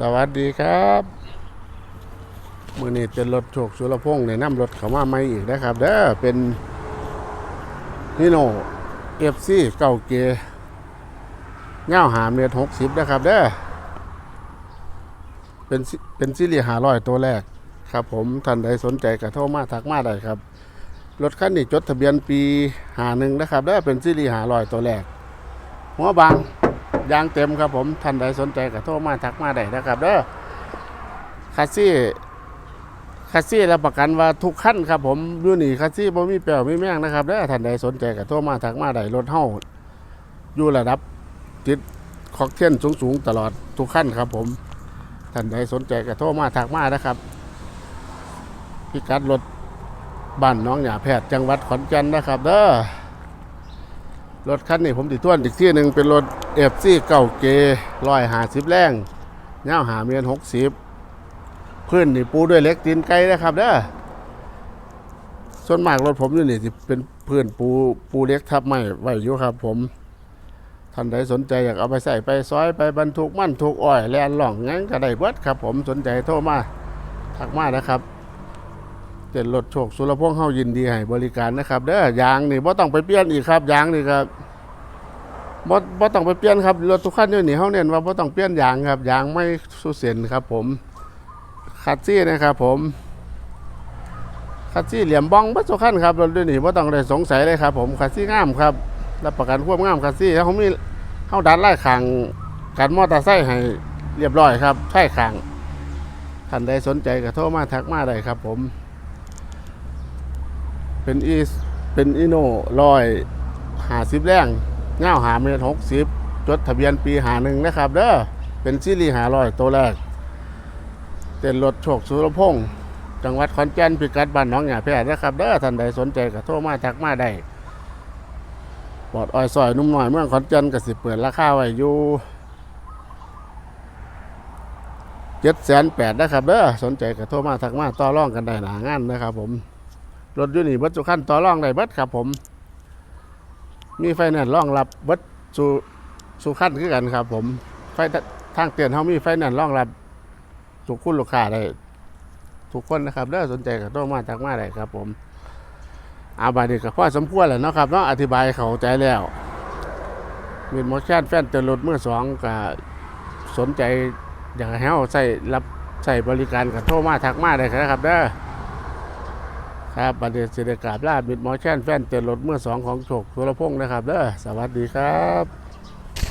สวัสดีครับมือนี้เป็นรถโชคสุรพงษ์ในน้ำรถเขามาใหม่อีกนะครับเด้อเป็นนิโนเอฟซีเก่าเกเง่าหาเมตรหกสิบนะครับเด้อเป็นเป็นซิลีหาร้อยตัวแรกครับ ผมท่านใดสนใจก็โทรมาทักมาได้ครับรถคันนี้จดทะเบียนปีหาหนึ่งนะครับเด้อเป็นซิลีหาร้อยตัวแรกหัวบาง ยางเต็มครับผมท่านใดสนใจก็โทรมาทักมาได้นะครับเด้อคัสซี่คัสซี่รับประกันว่าทุกขั้นครับผมยูนี่คัสซี่บ่มีแปลวมีแม่งนะครับเด้อท่านใดสนใจก็โทรมาทักมาได้รถเฮาอยู่ระดับติดคอกเทนสูงๆตลอดทุกขั้นครับผมท่านใดสนใจก็โทรมาทักมานะครับพิกัดรถบ้านน้องหยาแพทย์จังหวัดขอนแก่นนะครับเด้อ รถคันนี้ผมติดทวนอีกที่หนึ่งเป็นรถเอฟซีเก่าเกร้อยหาสิบแรงเงาหาเมียนหกสิบพื้นนี่ปูด้วยเล็กตีนไก่นะครับเด้อส่วนมากรถผมอยู่นี่สิเป็นพื้นปูปูเล็กทับไม้ไว้อยู่ครับ ผมท่านใดสนใจอยากเอาไปใส่ไปซอยไปบรรทุกมั่นทุกอ้อยแลนหล่องงั้นก็ได้เบิดครับ ผมสนใจโทรมาทักมานะครับเต้นรถโชคสุรพงษ์เฮายินดีให้บริการนะครับเด้อยางนี่บ่ต้องไปเปลี่ยนอีกครับยางนี่ครับ บ่บ่ต้องไปเปลี่ยนครับรถทุกคันอยู่นี่เฮาเน้นว่าบ่ต้องเปลี่ยนยางครับยางไม่สุเส้นครับ ผมคัดซี่นะครับ ผมคัดซี่เหลี่ยมบ้องบ่ทุกคันครับรถด้วยนี่บ่ต้องได้สงสัยเลยครับ ผมคัดซี่งามครับรับประกันความงามคัดซี่แล้วเขามีเฮาดัดไล่ขางกันมอเตอร์ไซค์ให้เรียบร้อยครับใช่ขางท่านใดสนใจก็โทรมาทักมาได้ครับ ผม เป็นอีเป็นอีโน่ลอยหาสิบแรง เงาหาเมตรหกสิบจดทะเบียนปีหาหนึ่งนะครับ เด้อเป็นซีรีส์หาลอยตัวแรกเต้นรถโชคสุรพงษ์จังหวัดขอนแก่นพิกัดบ้านน้องหยาแพทย์นะครับเด้อท่านใดสนใจก็โทรมาทักมาได้ปลอดอ้อยซอยนุ่มหน่อยเมืองขอนแก่นก็สิเปิดราคาไว้อยู่เจ็ดแสนแปดนะครับเด้อสนใจก็โทรมาทักมาต่อรองกันได้หนางานนะครับผมรถยูนี่บัดสุขันต่อรองได้เบัดครับผม มีไฟแนนซ์รองรับเบัดสุสุขั้นคือกันครับ ผมไฟทางเตือนเขามีไฟแนนซ์รองรับทุกคุณลูกค้าได้ทุกคนนะครับเด้อสนใจก็ต้องมาทักมาได้ครับ ผมอาบาดนี้ก็พอสมควรแล้วเนาะครับเนาะอธิบายเข้าใจแล้วมีโมชั่นแฟนเตือนรถเมื่อสองก็สนใจอยากให้เราใส่รับใส่บริการกับโทรมาทักมาได้ครับเด้อ ครับบันเดสิเดกาบลาบิดหมอแช่นแฟนเตือนรถเมื่อสองของโฉกสุรพงศ์นะครับเด้อสวัสดีครับ